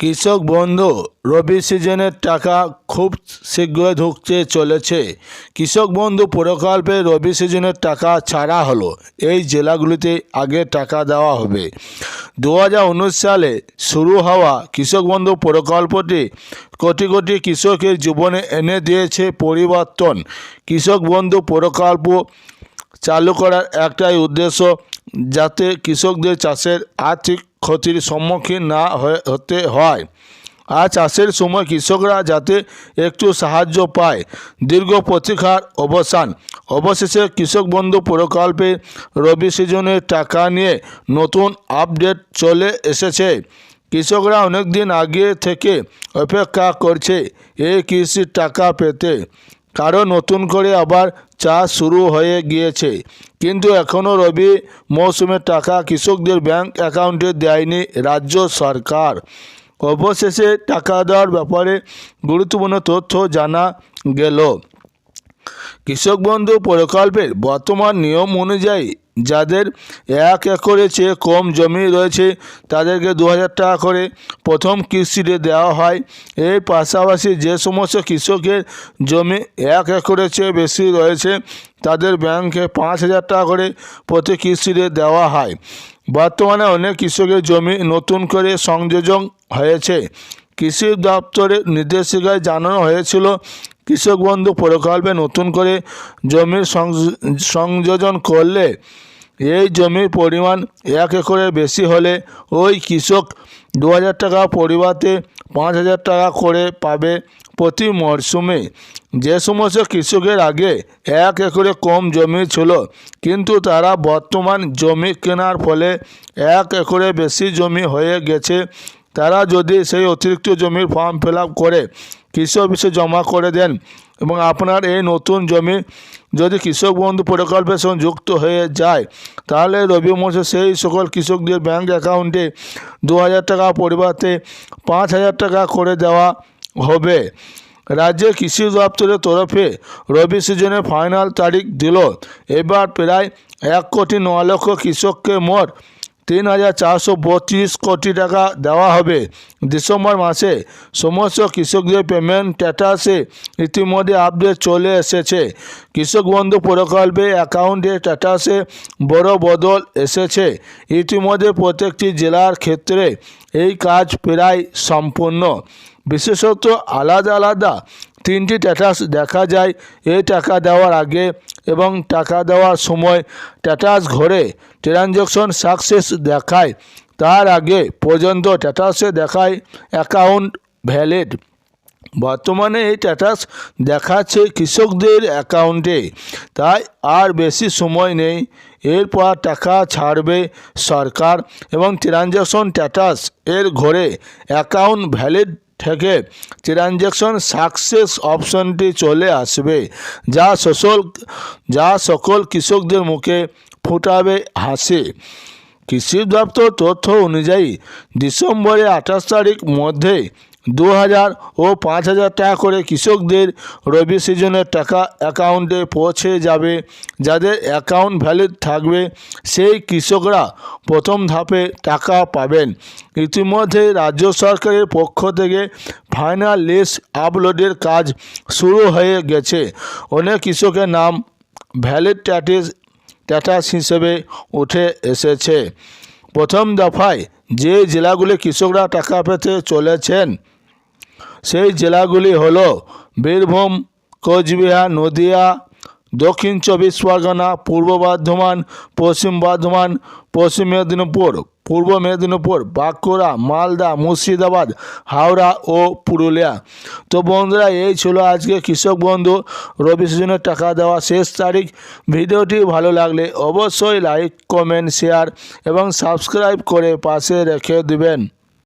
কৃষক বন্ধু, রবি সিজনের টাকা খুব শীঘ্রই ঢুকতে চলেছে। কৃষক বন্ধু, প্রকল্পে রবি সিজনের টাকা ছাড়া হলো। এই জেলাগুলিতে আগে টাকা দেওয়া হবে। দু হাজার উনিশ সালে শুরু হওয়া কৃষক বন্ধু প্রকল্পটি কোটি কোটি কৃষকের জীবনে এনে দিয়েছে পরিবর্তন। কৃষক বন্ধু প্রকল্প চালু করার একটাই উদ্দেশ্য যাতে কৃষকদের চাষের আর্থিক ক্ষতির সম্মুখীন না হতে হয়। আর চাষের সময় কৃষকরা যাতে একটু সাহায্য পায়। দীর্ঘ প্রতীক্ষার অবসান। অবশেষে কৃষক বন্ধু প্রকল্পে রবি সিজনের টাকা নিয়ে নতুন আপডেট চলে এসেছে। কৃষকরা অনেক দিন আগে থেকে অপেক্ষা করছে এই কৃষির টাকা পেতে। কারণ নতুন করে আবার চাষ শুরু হয়ে গিয়েছে। কিন্তু এখনও রবি মৌসুমের টাকা কৃষকদের ব্যাংক অ্যাকাউন্টে দেয়নি রাজ্য সরকার। অবশেষে টাকা দেওয়ার ব্যাপারে গুরুত্বপূর্ণ তথ্য জানা গেল। কৃষক বন্ধু প্রকল্পের বর্তমান নিয়ম অনুযায়ী যাদের এক একরের চেয়ে কম জমি রয়েছে, তাদেরকে দু হাজার টাকা করে প্রথম কিস্তিতে দেওয়া হয়। এর পাশাপাশি যে সমস্ত কৃষকের জমি এক একরের চেয়ে বেশি রয়েছে, তাদের ব্যাংকে পাঁচ হাজার টাকা করে প্রতি কিস্তিতে দেওয়া হয়। বর্তমানে অনেক কৃষকের জমি নতুন করে সংযোজন হয়েছে। কৃষি দপ্তরের নির্দেশিকায় জানানো হয়েছিল, কৃষক বন্ধু প্রকল্পে নতুন করে জমির সংযোজন করলে এই জমির পরিমাণ এক একরের বেশি হলে ওই কৃষক দু হাজার টাকা পরিবর্তে পাঁচ হাজার টাকা করে পাবে প্রতি মরশুমে। যে সমস্ত কৃষকের আগে এক একরে কম জমি ছিল, কিন্তু তারা বর্তমান জমি কেনার ফলে এক একরে বেশি জমি হয়ে গেছে। তারা যদি সেই অতিরিক্ত জমির ফর্ম ফিল করে কৃষি অফিসে জমা করে দেন এবং আপনার এই নতুন জমি যদি কৃষক বন্ধু প্রকল্পের সঙ্গে যুক্ত হয়ে যায়, তাহলে রবি মৌসুমে সেই সকল কৃষকদের ব্যাংক অ্যাকাউন্টে দু হাজার টাকা পরিবর্তে পাঁচ হাজার টাকা করে দেওয়া হবে। রাজ্যের কৃষি দপ্তরের তরফে রবি সিজনের ফাইনাল তারিখ দিল। এবার প্রায় এক কোটি ন লক্ষ কৃষককে মোট তিন হাজার চারশো বত্রিশ কোটি টাকা দেওয়া হবে। ডিসেম্বর মাসে সমস্ত কৃষকদের পেমেন্ট স্ট্যাটাসে ইতিমধ্যে আপডেট চলে এসেছে। কৃষক বন্ধু প্রকল্পে অ্যাকাউন্টের স্ট্যাটাসে বড় বদল এসেছে। ইতিমধ্যে প্রত্যেকটি জেলার ক্ষেত্রে এই কাজ প্রায় সম্পূর্ণ। বিশেষত আলাদা আলাদা তিনটি স্ট্যাটাস দেখা যায়। এই টাকা দেওয়ার আগে এবং টাকা দেওয়ার সময় স্ট্যাটাস ঘরে ট্রানজ্যাকশন সাকসেস দেখায়। তার আগে পর্যন্ত স্ট্যাটাসে দেখায় অ্যাকাউন্ট ভ্যালিড। বর্তমানে এই স্ট্যাটাস দেখাচ্ছে কৃষকদের অ্যাকাউন্টে। তাই আর বেশি সময় নেই। এরপর টাকা ছাড়বে সরকার এবং ট্রানজ্যাকশন স্ট্যাটাস এর ঘরে অ্যাকাউন্ট ভ্যালিড থেকে ট্রানজ্যাকশন সাকসেস অপশনটি চলে আসবে, যা সকল যা সকল কৃষকদের মুখে ফোটাবে হাসে। কৃষি দপ্তর তথ্য অনুযায়ী, ডিসেম্বরের আঠাশ তারিখ মধ্যে দু হাজার ও পাঁচ হাজার টাকা করে কৃষকদের রবি সিজনের টাকা অ্যাকাউন্টে পৌঁছে যাবে। যাদের অ্যাকাউন্ট ভ্যালিড থাকবে, সেই কৃষকরা প্রথম ধাপে টাকা পাবেন। ইতিমধ্যে রাজ্য সরকারের পক্ষ থেকে ফাইনাল লিস্ট আপলোডের কাজ শুরু হয়ে গেছে। অনেক কৃষকের নাম ভ্যালিড স্ট্যাটাস স্ট্যাটাস হিসেবে উঠে এসেছে। প্রথম দফায় যে জেলাগুলি কৃষকরা টাকা পেতে চলেছেন সেই জেলাগুলি হল বীরভূম, কোচবিহার, নদিয়া, দক্ষিণ চব্বিশ পরগনা, পূর্ব বর্ধমান, পশ্চিম বর্ধমান, পশ্চিম মেদিনীপুর, পূর্ব মেদিনীপুর, বাঁকুড়া, মালদা, মুর্শিদাবাদ, হাওড়া ও পুরুলিয়া। তো বন্ধুরা, এই ছিল আজকে কৃষক বন্ধু রবি সিজনের টাকা দেওয়া শেষ তারিখ। ভিডিওটি ভালো লাগলে অবশ্যই লাইক, কমেন্ট, শেয়ার এবং সাবস্ক্রাইব করে পাশে রেখে দিবেন।